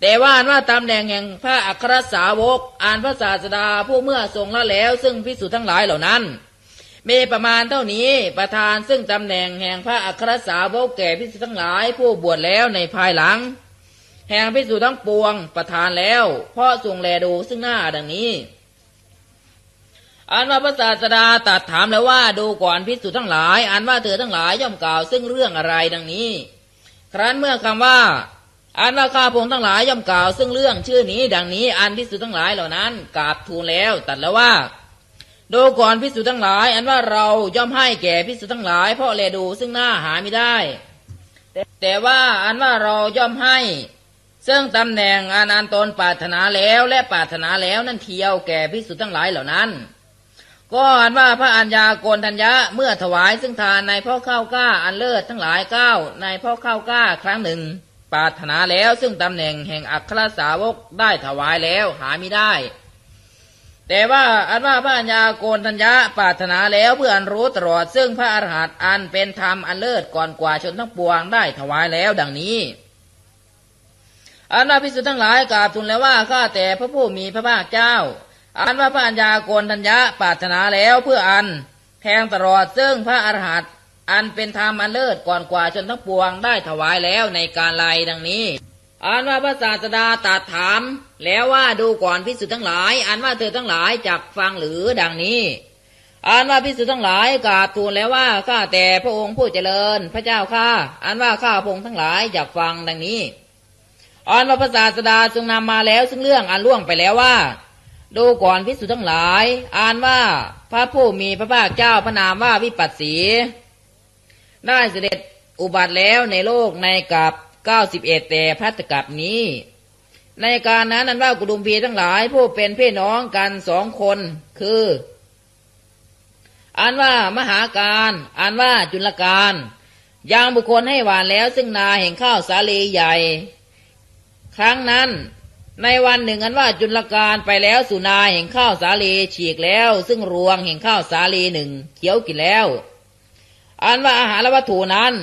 แต่ว่าอันว่าตำแหน่งแห่งพระอัครสาวก อ่านพระศาสดาผู้เมื่อทรงละแล้ว ซึ่งพิสุทั้งหลายเหล่านั้นมีประมาณเท่านี้ประธานซึ่งตำแหน่งแห่งพระอัครสาวกแก่พิสุทั้งหลาย ผู้บวชแล้วในภายหลัง แห่งพิสุทั้งปวงประทานแล้วเพราะทรงแลดูซึ่งหน้าดังนี้อันว่าพระศาสดาตรัดถามแล้วว่าดูก่อนพิสุทั้งหลาย อันว่าเธอทั้งหลายย่อมกล่าวซึ่งเรื่องอะไรดังนี้ ครั้นเมื่อคำว่า อันว่าข้าพงทั้งหลายย่อมกล่าว ซึ่งเรื่องชื่อนี้ดังนี้อันพิสุทั้งหลายเหล่านั้นกราบทูลแล้วตัดแล้วว่าดูก่อนพิสุทั้งหลาย อันว่าเราย่อมให้แก่พิสุทั้งหลาย เพราะแลดูซึ่งหน้าหาไม่ได้ แต่แต่ว่าอันว่าเราย่อมให้ ซึ่งตำแหน่งอันอันตนปรารถนาแล้วและปรารถนาแล้วนั่นเทียวแก่พิสุทั้งหลายเหล่านั้นก็อันว่าพระอัญญาโกณทัญญะเมื่อถวายซึ่งทานในพ่อข้าวกล้าอันเลิศทั้งหลายเก้าในพ่อข้าวกล้าครั้งหนึ่ง ปรารถนาแล้วซึ่งตำแหน่งแห่งอัครสาวกได้ถวายแล้วหาไม่ได้ แต่ว่าอันว่าพระอัญญาโกณทัญญะปรารถนาแล้วเพื่ออันรู้ตลอดซึ่งพระอรหันต์อันเป็นธรรมอันเลิศก่อนกว่าชนทั้งปวงได้ถวายแล้วดังนี้อันว่าพิสุทธ์ทั้งหลายกราบทูลแล้วว่าข้าแต่พระผู้มีพระภาคเจ้า อันว่าพระอัญญาโกณทัญญะปรารถนาแล้วเพื่ออันแทงตลอดซึ่งพระอรหันต์ อันเป็นธรรมอันเลิศก่อนกว่าชนทั้งปวงได้ถวายแล้วในการไลดังนี้ อันว่าพระศาสดาตรัดถาม แล้วว่าดูก่อนพิสุทั้งหลาย อันว่าเธอทั้งหลายจักฟังหรือดังนี้อันว่าพิสุทั้งหลายกราบทูลแล้วว่าข้าแต่พระองค์ผู้เจริญ พระเจ้าข้าอันว่าข้าพระองค์ทั้งหลายจักฟังดังนี้อันว่าพระศาสดาทรงนำมาแล้ว ซึ่งเรื่องอันล่วงไปแล้วว่า ดูก่อนพิสุทั้งหลายอ่านว่าพระผู้มีพระภาคเจ้าพระนามว่าวิปัสสี ได้เสด็จอุบัติแล้วในโลกในกับเก้าสิบเอ็ดแต่พัตกับนี้ ในการนั้นนั้นว่ากุดุมพีทั้งหลาย ผู้เป็นพี่น้องกันสองคนคืออ่านว่ามหาการอ่านว่าจุลการยังบุคคลให้หวานแล้วซึ่งนาแห่งข้าวสาลีใหญ่ ครั้งนั้นในวันหนึ่งอันว่าจุลการไปแล้วสุนาแห่งข้าวสาลีฉีกแล้ว ซึ่งรวงแห่งข้าวสาลีหนึ่งเขียวกินแล้ว อันว่าอาหารวัตถุนั้น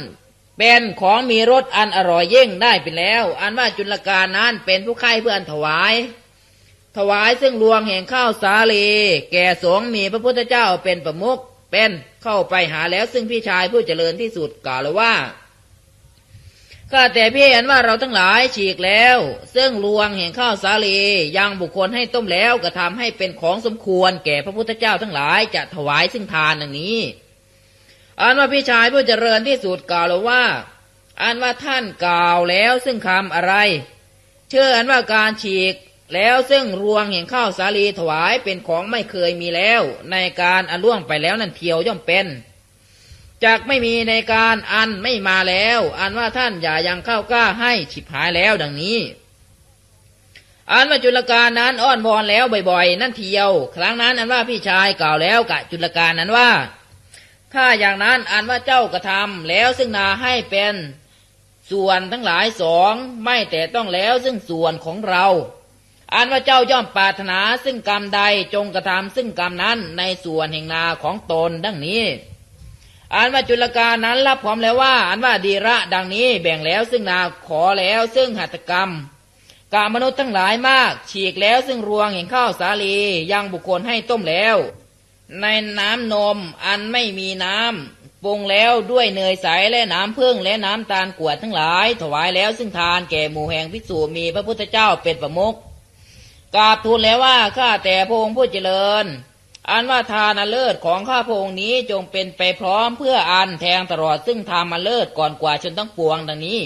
เป็นของมีรสอันอร่อยยิ่งได้เป็นแล้ว อันว่าจุลกานั้นเป็นผู้ไข้เพื่ออันถวาย ถวายซึ่งรวงแห่งข้าวสาลีแก่สงมีพระพุทธเจ้าเป็นประมุขเป็นเข้าไปหาแล้วซึ่งพี่ชายผู้เจริญที่สุดกล่าวว่าข้าแต่พี่เห็นว่าเราทั้งหลายฉีกแล้ว ซึ่งรวงแห่งข้าวสาลียังบุคคลให้ต้มแล้วกระทำให้เป็นของสมควรแก่พระพุทธเจ้าทั้งหลายจะถวายซึ่งทานดังนี้ อันว่าพี่ชายผู้เจริญที่สุดกล่าวว่า อันว่าท่านกล่าวแล้วซึ่งคำอะไร เชื่ออันว่าการฉีกแล้วซึ่งรวงแห่งข้าวสาลีถวายเป็นของไม่เคยมีแล้ว ในการอันล่วงไปแล้วนั่นเทียวย่อมเป็นจากไม่มีในการอันไม่มาแล้ว อันว่าท่านอย่ายังเข้ากล้าให้ฉิบหายแล้วดังนี้ อันว่าจุลการนั้นอ้อนวอนแล้วบ่อยๆ นั่นเทียว ครั้งนั้นอันว่าพี่ชายกล่าวแล้วกับจุลการนั้นว่า ถ้าอย่างนั้นอันว่าเจ้ากระทำแล้วซึ่งนาให้เป็นส่วนทั้งหลายสองไม่แต่ต้องแล้วซึ่งส่วนของเรา อันว่าเจ้าย่อมปรารถนาซึ่งกรรมใดจงกระทำซึ่งกรรมนั้นในส่วนแห่งนาของตนดังนี้ อันว่าจุลกานั้นรับความแล้วว่า อันว่าดีระดังนี้แบ่งแล้วซึ่งนาขอแล้วซึ่งหัตถกรรมกามนุษย์ทั้งหลายมาก ฉีกแล้วซึ่งรวงแห่งข้าวสาลียังบุคคลให้ต้มแล้ว ในน้ำนมอันไม่มีน้ำปรุงแล้วด้วยเนยใสและน้ำผึ้งและน้ำตาลกวดทั้งหลาย ถวายแล้วซึ่งทานแก่หมู่แห่งพิสูจมีพระพุทธเจ้าเป็นประมุขกราบทูลแล้วว่าข้าแต่พระองค์ผู้เจริญ อันว่าทานอันเลิศของข้าพระองค์นี้จงเป็นไปพร้อมเพื่ออันแทงตลอดซึ่งทามันเลิศก่อนกว่าชนทั้งปวงดังนี้